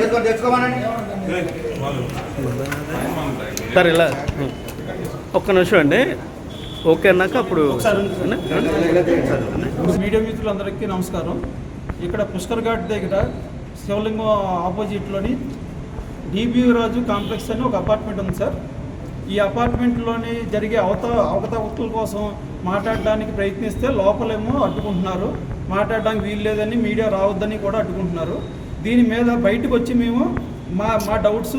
చేసుకొని తెచ్చుకోమనండి సార్ ఇలా ఒక్క నిమిషం అండి. ఓకే అన్నాక అప్పుడు మీడియా మిత్రులందరికీ నమస్కారం. ఇక్కడ పుష్కర్ ఘాట్ దగ్గర శివలింగం ఆపోజిట్లోని డిబి రాజు కాంప్లెక్స్ అని ఒక అపార్ట్మెంట్ ఉంది సార్. ఈ అపార్ట్మెంట్లోని జరిగే అవత అవకతవకల కోసం మాట్లాడడానికి ప్రయత్నిస్తే లోపలేమో అడ్డుకుంటున్నారు. మాట్లాడడానికి వీలు లేదని మీడియా రావద్దని కూడా అడ్డుకుంటున్నారు. దీని మీద బయటకు వచ్చి మేము మా మా డౌట్స్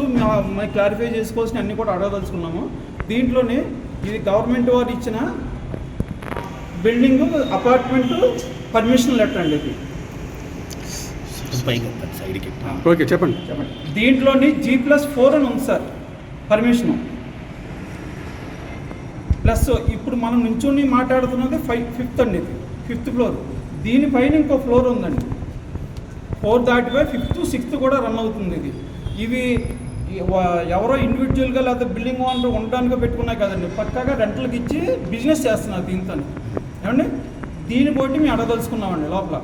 మా క్లారిఫై చేసుకోవాల్సిన అన్ని కూడా అడగదలుచుకున్నాము. దీంట్లోని ఇది గవర్నమెంట్ వారు ఇచ్చిన బిల్డింగ్ అపార్ట్మెంట్ పర్మిషన్ లెటర్ అండి ఇది. ఓకే చెప్పండి. దీంట్లోని జీ ప్లస్ ఫోర్ అని ఉంది సార్ పర్మిషన్ ప్లస్ ఇప్పుడు మనం నుంచుని మాట్లాడుతున్నది ఫైవ్ ఫిఫ్త్ అండి ఇది ఫిఫ్త్ ఫ్లోర్ దీనిపైన ఇంకో ఫ్లోర్ ఉందండి. ఫోర్ దాటిపోయి ఫిఫ్త్ సిక్స్త్ కూడా రన్ అవుతుంది ఇది. ఇవి ఎవరో ఇండివిజువల్గా లేకపోతే బిల్డింగ్ ఓనర్ ఉండడానికి పెట్టుకున్నాయి కదండి. పక్కాగా రెంట్లకు ఇచ్చి బిజినెస్ చేస్తున్నారు దీంతో ఏమండి? దీన్ని బట్టి మేము అడగదలుచుకున్నామండి లోపల.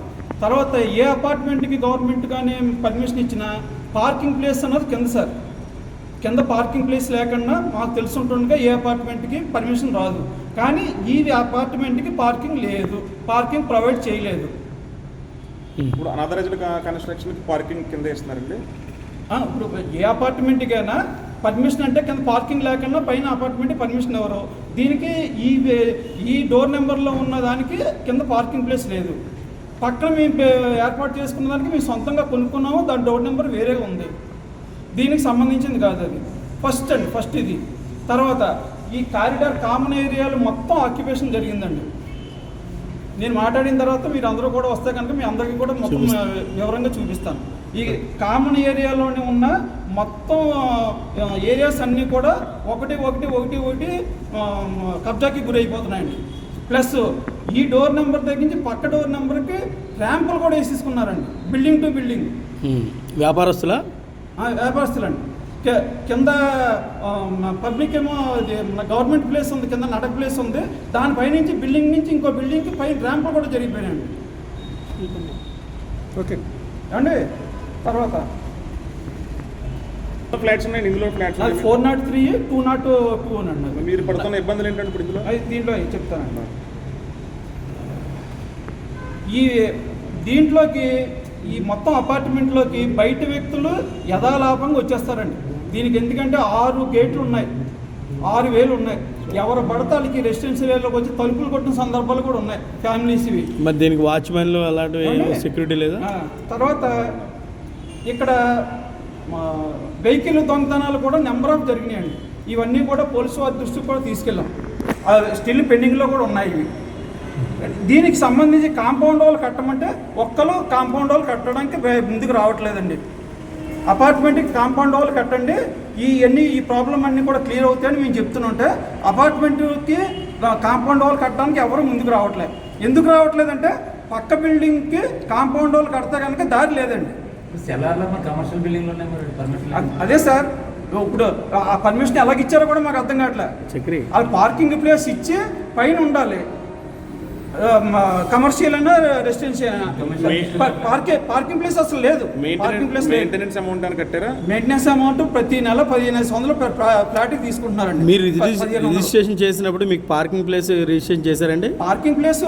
తర్వాత ఏ అపార్ట్మెంట్కి గవర్నమెంట్ కానీ పర్మిషన్ ఇచ్చినా పార్కింగ్ ప్లేస్ అన్నది కింద సార్. కింద పార్కింగ్ ప్లేస్ లేకుండా మాకు తెలుసుంటుండగా ఏ అపార్ట్మెంట్కి పర్మిషన్ రాదు. కానీ ఈ అపార్ట్మెంట్కి పార్కింగ్ లేదు. పార్కింగ్ ప్రొవైడ్ చేయలేదు. ఇప్పుడు అనాథరైజ్డ్ కన్స్ట్రక్షన్ పార్కింగ్ కింద ఇస్తున్నారండి ఇప్పుడు ఏ అపార్ట్మెంట్కైనా పర్మిషన్ అంటే కింద పార్కింగ్ లేకుండా పైన అపార్ట్మెంట్ పర్మిషన్ ఎవరు? దీనికి ఈ ఈ డోర్ నెంబర్లో ఉన్న దానికి కింద పార్కింగ్ ప్లేస్ లేదు. పక్కన మేము ఏర్పాటు చేసుకున్న దానికి మేము సొంతంగా కొనుక్కున్నాము దాని డోర్ నెంబర్ వేరేగా ఉంది. దీనికి సంబంధించింది కాదు అది. ఫస్ట్ అండి ఫస్ట్ ఇది. తర్వాత ఈ కారిడార్ కామన్ ఏరియాలు మొత్తం ఆక్యుపేషన్ జరిగిందండి. నేను మాట్లాడిన తర్వాత మీరు అందరూ కూడా వస్తే కనుక మీ అందరికీ కూడా మొత్తం వివరంగా చూపిస్తాను. ఈ కామన్ ఏరియాలోనే ఉన్న మొత్తం ఏరియాస్ అన్నీ కూడా ఒకటి ఒకటి ఒకటి ఒకటి కబ్జాకి గురైపోతున్నాయండి. ప్లస్ ఈ డోర్ నెంబర్ తగ్గించి పక్క డోర్ నెంబర్కి ర్యాంపులు కూడా వేసేసుకున్నారండి. Building to building. వ్యాపారస్తుల? వ్యాపారస్తులండి. కింద పబ్లిక్ ఏమో గవర్నమెంట్ ప్లేస్ ఉంది కింద నడక ప్లేస్ ఉంది. దానిపై నుంచి బిల్డింగ్ నుంచి ఇంకో బిల్డింగ్కి పై ర్యాంపులు కూడా జరిగిపోయాయండి ఓకే. ఏమండి? తర్వాత. ఫ్లాట్స్ ఉన్నాయి ఇందులో ఫ్లాట్స్ అది four naught three two naught two అన్నది మీరు పడుతున్న ఇబ్బందులు ఏంటంటే ఇప్పుడు ఇందులో? అది దీంట్లో చెప్తానండి? ఈ దీంట్లోకి ఈ మొత్తం అపార్ట్మెంట్లోకి బయట వ్యక్తులు యథాలాపంగా వచ్చేస్తారండి. దీనికి ఎందుకంటే ఆరు గేట్లు ఉన్నాయి. ఆరు వేలు ఉన్నాయి. ఎవరు పడితే వాళ్ళకి రెసిడెన్షియల్ ఏరియాలోకి వచ్చి తలుపులు కొట్టిన సందర్భాలు కూడా ఉన్నాయి. ఫ్యామిలీస్ ఇవి మరి దీనికి వాచ్మెన్లు అలాంటివి? సెక్యూరిటీ లేదా? తర్వాత ఇక్కడ వెహికల్ దొంగతనాలు కూడా నెంబర్ ఆఫ్ జరిగినాయండి. ఇవన్నీ కూడా పోలీసు వారి దృష్టికి కూడా తీసుకెళ్ళాం. స్టిల్ పెండింగ్లో కూడా ఉన్నాయి ఇవి. దీనికి సంబంధించి కాంపౌండ్ వాళ్ళు కట్టమంటే ఒక్కరు కాంపౌండ్ వాళ్ళు కట్టడానికి ముందుకు రావట్లేదండి. అపార్ట్మెంట్కి కాంపౌండ్ వాళ్ళు కట్టండి. ఈ అన్ని ఈ ప్రాబ్లం అన్నీ కూడా క్లియర్ అవుతాయని మేము చెప్తుంటే అపార్ట్మెంట్కి కాంపౌండ్ వాళ్ళు కట్టడానికి ఎవరు ముందుకు రావట్లేదు. ఎందుకు రావట్లేదంటే పక్క బిల్డింగ్కి కాంపౌండ్ వాళ్ళు కడితే కనుక దారి లేదండి. కమర్షియల్ అ- అదే సార్. ఇప్పుడు ఆ పర్మిషన్ ఎలాగ ఇచ్చారో కూడా మాకు అర్థం కావట్లే. చక్రి. అది పార్కింగ్ ప్లేస్ ఇచ్చి పైన ఉండాలి. కమర్షియల్ అయినా రెసిడెన్షియల్ పార్కింగ్ పార్కింగ్ ప్లేస్ అసలు లేదు. పార్కింగ్ ప్లేస్ మెయింటెనెన్స్ అమౌంట్ అని కట్టారా? మెయింటెనెన్స్ అమౌంట్ ప్రతి నెల పదిహేను ఐదు వందలు ఫ్లాట్కి తీసుకుంటున్నారండి. మీరు. రిజిస్ట్రేషన్ చేసినప్పుడు మీకు పార్కింగ్ ప్లేస్ రిజిస్ట్రేషన్ చేశారండి? పార్కింగ్ ప్లేస్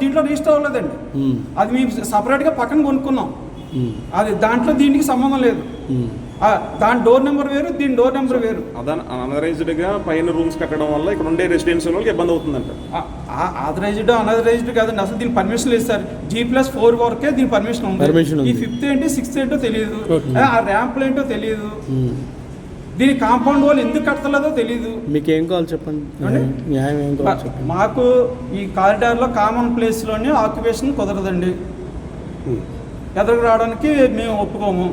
దీంట్లో రిజిస్టర్ అవ్వలేదండి. మ్మ్. అది మేము సపరేట్గా పక్కన కొనుక్కున్నాం. మ్మ్. అది దాంట్లో దీనికి సంబంధం లేదు. ఆ, దాని డోర్ నెంబర్ వేరు దీని డోర్ నెంబర్ వేరు. అదన అనరైజ్డ్గా పైన రూమ్స్ కట్టడం వల్ల ఇక్కడ ఉండే రెసిడెన్షియల్ వాళ్ళకి ఇబ్బంది అవుతుందంట ఆథరైజ్డ్ అనరైజ్డ్ కాదండి అసలు దీని పర్మిషన్ లేదు సార్. జీ ప్లస్ ఫోర్ వరకే దీని పర్మిషన్ ఉంది. ఈ ఫిఫ్త్ ఏంటి సిక్స్త్ ఏంటో తెలియదు. ఆ ర్యాంపులు ఏంటో తెలియదు మ్మ్. దీని కాంపౌండ్ వాళ్ళు ఎందుకు కట్టలేదో తెలియదు మీకు ఏం కావాలి చెప్పండి? న్యాయం ఏం కావాలి చెప్పండి? మాకు ఈ కారిడార్లో కామన్ ప్లేస్లోనే ఆక్యుపేషన్ కుదరదండి. ఎదురుకు రావడానికి మేము ఒప్పుకోము.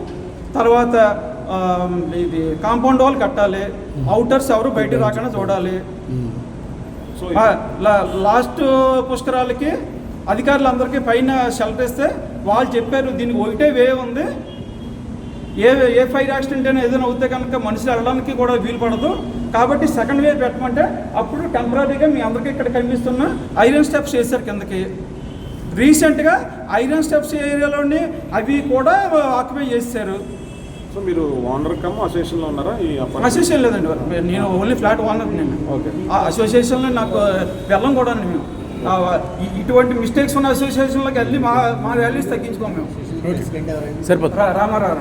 తర్వాత ఇది కాంపౌండ్ వాళ్ళు కట్టాలి. అవుటర్స్ ఎవరు బయటకు రాకుండా చూడాలి. లా- లాస్ట్ పుష్కరాలకి అధికారులందరికీ పైన షెల్టర్ ఇస్తే వాళ్ళు చెప్పారు దీనికి ఒకటే వే ఉంది. ఏ ఏ ఫైర్ యాక్సిడెంట్ అయినా ఏదైనా అవుతే కనుక మనుషులు వెళ్ళడానికి కూడా వీలు పడదు. కాబట్టి సెకండ్ వే పెట్టమంటే అప్పుడు టెంపరీగా మీ అందరికీ ఇక్కడ కనిపిస్తున్న ఐరన్ స్టెప్స్ వేశారు కిందకి. రీసెంట్గా ఐరన్ స్టెప్స్ ఏరియాలోని అవి కూడా ఆక్యుపై చేశారు సో మీరు ఓనర్ కమ్ అసోసియేషన్లో ఉన్నారా? ఈ అసోసియేషన్ లేదండి. నేను ఓన్లీ ఫ్లాట్ ఓనర్ నేను. ఓకే. ఆ అసోసియేషన్లో నాకు వెళ్ళం కూడా మేము. ఇటువంటి మిస్టేక్స్ ఉన్న అసోసియేషన్లోకి వెళ్ళి మా మా వాల్యూస్ తగ్గించుకోం మేము. సరిపోతుంది రా- రామారావు.